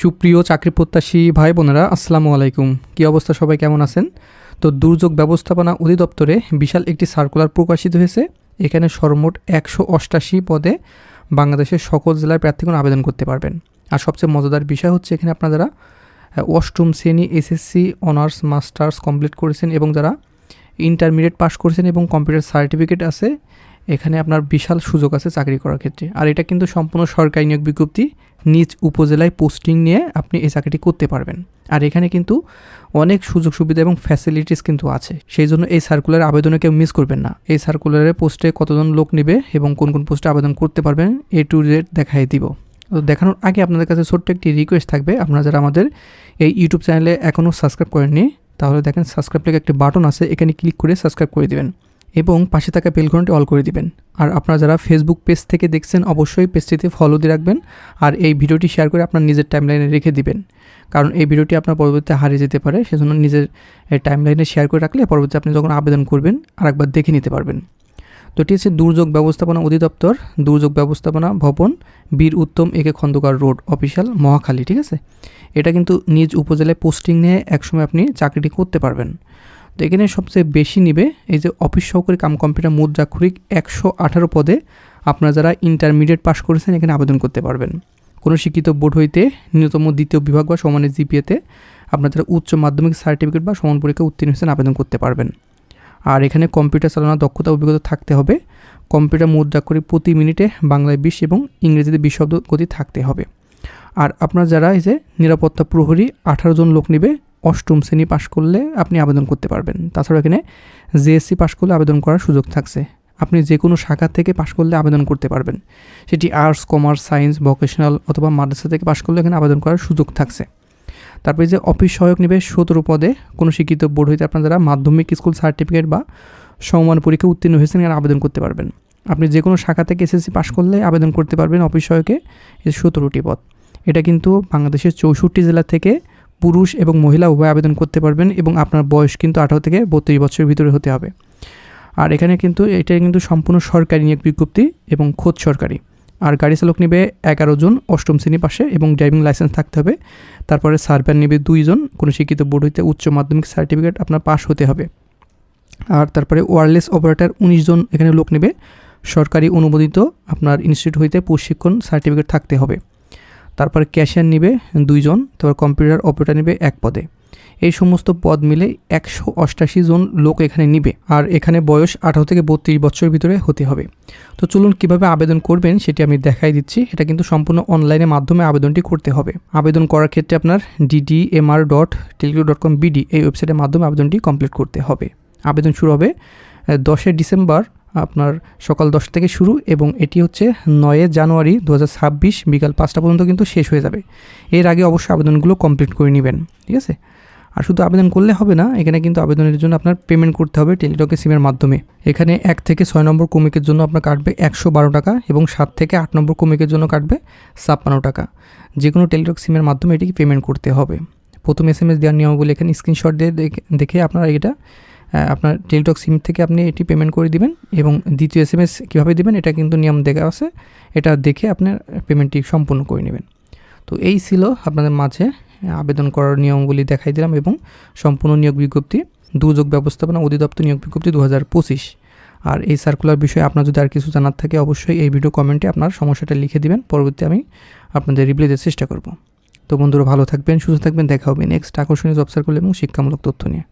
সুপ্রিয় চাকরি প্রত্যাশী ভাই বোনেরা, আসসালামু আলাইকুম। কী অবস্থা? সবাই কেমন আছেন? তো দুর্যোগ ব্যবস্থাপনা অধিদপ্তরে বিশাল একটি সার্কুলার প্রকাশিত হয়েছে। এখানে সর্বমোট একশো অষ্টাশি পদে বাংলাদেশের সকল জেলার প্রার্থীগণ আবেদন করতে পারবেন। আর সবচেয়ে মজাদার বিষয় হচ্ছে এখানে আপনারা অষ্টম শ্রেণি এসএসসি অনার্স মাস্টার্স কমপ্লিট করেছেন এবং যারা ইন্টারমিডিয়েট পাস করেছেন এবং কম্পিউটার সার্টিফিকেট আছে এখানে আপনার বিশাল সুযোগ আছে চাকরি করার ক্ষেত্রে। আর এটা কিন্তু সম্পূর্ণ সরকারি নিয়োগ বিজ্ঞপ্তি। নিজ উপজেলায় পোস্টিং নিয়ে আপনি এই চাকরিটি করতে পারবেন। আর এখানে কিন্তু অনেক সুযোগ সুবিধা এবং ফ্যাসিলিটিস কিন্তু আছে। সেই জন্য এই সার্কুলার আবেদনে কেউ মিস করবেন না। এই সার্কুলারে পোস্টে কতজন লোক নেবে এবং কোন কোন পোস্টে আবেদন করতে পারবেন, এ টু জেড দেখাই দিব। তো দেখানোর আগে আপনাদের কাছে ছোট্ট একটি রিকোয়েস্ট থাকবে। আপনারা যারা আমাদের এই ইউটিউব চ্যানেলে এখনও সাবস্ক্রাইব করেননি, তাহলে দেখেন সাবস্ক্রাইব লেগে একটি বাটন আছে। এখানে ক্লিক করে সাবস্ক্রাইব করে দিবেন। এবং পাশে থাকা বেলঘন্টি অল করে দিবেন। আর আপনারা যারা ফেসবুক পেজ থেকে দেখছেন, অবশ্যই পেজটিতে ফলো দিয়ে রাখবেন আর এই ভিডিওটি শেয়ার করে আপনার নিজের টাইমলাইনে রেখে দিবেন। কারণ এই ভিডিওটি আপনার পরবর্তীতে হারিয়ে যেতে পারে, সেজন্য নিজের টাইমলাইনে শেয়ার করে রাখলে পরবর্তী আপনি যখন আবেদন করবেন, আরেকবার দেখে নিতে পারবেন। তো এটি হচ্ছে দুর্যোগ ব্যবস্থাপনা অধিদপ্তর, দুর্যোগ ব্যবস্থাপনা ভবন, বীর উত্তম একে খন্দকার রোড অফিসিয়াল মহাখালী, ঠিক আছে? এটা কিন্তু নিজ উপজেলায় পোস্টিং নিয়ে একসময় আপনি চাকরিটি করতে পারবেন। তো এখানে সবচেয়ে বেশি নিবে এই যে অফিস সহকারী কাম কম্পিউটার মুদ্রাক্ষরিক একশো আঠারো পদে আপনারা যারা ইন্টারমিডিয়েট পাস করেছেন এখানে আবেদন করতে পারবেন। কোনো শিক্ষিত বোর্ড হইতে ন্যূনতম দ্বিতীয় বিভাগ বা সমানের জিপিএতে আপনারা যারা উচ্চ মাধ্যমিক সার্টিফিকেট বা সমান পরীক্ষা উত্তীর্ণ হয়েছেন আবেদন করতে পারবেন। আর এখানে কম্পিউটার চালানোর দক্ষতা অভিজ্ঞতা থাকতে হবে। কম্পিউটার মুদ্রাক্ষরিক প্রতি মিনিটে বাংলায় বিশ এবং ইংরেজিতে বিশ শব্দ গতি থাকতে হবে। আর আপনার যারা এই যে নিরাপত্তা প্রহরী আঠারো জন লোক নেবে অষ্টম শ্রেণি পাশ করলে আপনি আবেদন করতে পারবেন। তাছাড়া এখানে জেএসসি পাশ করলে আবেদন করার সুযোগ থাকছে। আপনি যে কোনো শাখা থেকে পাশ করলে আবেদন করতে পারবেন। সেটি আর্টস, কমার্স, সায়েন্স, ভোকেশনাল অথবা মাদ্রাসা থেকে পাশ করলে এখানে আবেদন করার সুযোগ থাকছে। তারপরে যে অফিস সহায়ক নেবে সতেরো পদে, কোনো শিক্ষিত বোর্ড হইতে আপনার যারা মাধ্যমিক স্কুল সার্টিফিকেট বা সমমান পরীক্ষা উত্তীর্ণ হয়েছেন, এখানে আবেদন করতে পারবেন। আপনি যে কোনো শাখা থেকে এসএসসি পাশ করলে আবেদন করতে পারবেন অফিস সহায়কে এই সতেরোটি পদ। এটা কিন্তু বাংলাদেশের চৌষট্টি জেলা থেকে পুরুষ এবং মহিলা উভয় আবেদন করতে পারবেন এবং আপনার বয়স কিন্তু আঠারো থেকে বত্রিশ বছরের ভিতরে হতে হবে। আর এখানে কিন্তু এটা কিন্তু সম্পূর্ণ সরকারি নিয়োগ বিজ্ঞপ্তি এবং খোদ সরকারি। আর গাড়ি চালক নেবে এগারো জন, অষ্টম শ্রেণি পাশে এবং ড্রাইভিং লাইসেন্স থাকতে হবে। তারপরে সার্ভার নেবে দুইজন কোনো শিক্ষিত বোর্ড হইতে উচ্চ মাধ্যমিক সার্টিফিকেট আপনার পাস হতে হবে। আর তারপরে ওয়ারলেস অপারেটর উনিশ জন এখানে লোক নেবে। সরকারি অনুমোদিত আপনার ইনস্টিটিউট হইতে প্রশিক্ষণ সার্টিফিকেট থাকতে হবে। তারপরে ক্যাশিয়ার নিবে দুইজন, তারপর কম্পিউটার অপারেটর নিবে এক পদে। এই সমস্ত পদ মিলে একশো অষ্টাশি জন লোক এখানে নিবে, আর এখানে বয়স আঠারো থেকে বত্রিশ বছরের ভিতরে হতে হবে। তো চলুন কীভাবে আবেদন করবেন সেটি আমি দেখাই দিচ্ছি। এটা কিন্তু সম্পূর্ণ অনলাইনের মাধ্যমে আবেদনটি করতে হবে। আবেদন করার ক্ষেত্রে আপনার ডিডি ডিডিএমআর ডট টেলিগ্রো ডট কম বিডি এই ওয়েবসাইটের মাধ্যমে আবেদনটি কমপ্লিট করতে হবে। আবেদন শুরু হবে দশই ডিসেম্বর আপনার সকাল দশটা থেকে শুরু এবং এটি হচ্ছে নয়ে জানুয়ারি দু হাজার ছাব্বিশ বিকাল পাঁচটা পর্যন্ত কিন্তু শেষ হয়ে যাবে। এর আগে অবশ্যই আবেদনগুলো কমপ্লিট করে নেবেন, ঠিক আছে? আর শুধু আবেদন করলে হবে না, এখানে কিন্তু আবেদনের জন্য আপনার পেমেন্ট করতে হবে টেলিটকের সিমের মাধ্যমে। এখানে এক থেকে ছয় নম্বর কমিকের জন্য আপনার কাটবে একশো বারো টাকা এবং সাত থেকে আট নম্বর কমিকের জন্য কাটবে ছাপ্পান্ন টাকা। যে কোনো টেলিটক সিমের মাধ্যমে এটিকে পেমেন্ট করতে হবে। প্রথম এস এম এস দেওয়ার নিয়মগুলো এখানে স্ক্রিনশট দিয়ে দেখে- আপনারা এটা আপনার টেলিটক সিম থেকে আপনি এটি পেমেন্ট করে দিবেন এবং দ্বিতীয় এস এম এস কীভাবে দেবেন এটা কিন্তু নিয়ম দেখা আছে। এটা দেখে আপনার পেমেন্টটি সম্পূর্ণ করে নেবেন। তো এই ছিল আপনাদের মাঝে আবেদন করার নিয়মগুলি দেখাই দিলাম এবং সম্পূর্ণ নিয়োগ বিজ্ঞপ্তি, দুর্যোগ ব্যবস্থাপনা অধিদপ্তর নিয়োগ বিজ্ঞপ্তি দু হাজার পঁচিশ। আর এই সার্কুলার বিষয়ে আপনার যদি আর কিছু জানার থাকে অবশ্যই এই ভিডিও কমেন্টে আপনার সমস্যাটা লিখে দিবেন, পরবর্তী আমি আপনাদের রিপ্লাই দেওয়ার চেষ্টা করব। তো বন্ধুরা ভালো থাকবেন, সুস্থ থাকবেন, দেখা হবে নেক্সট আকর্ষণীয় জব সার্কুল এবং শিক্ষামূলক তথ্য নিয়ে।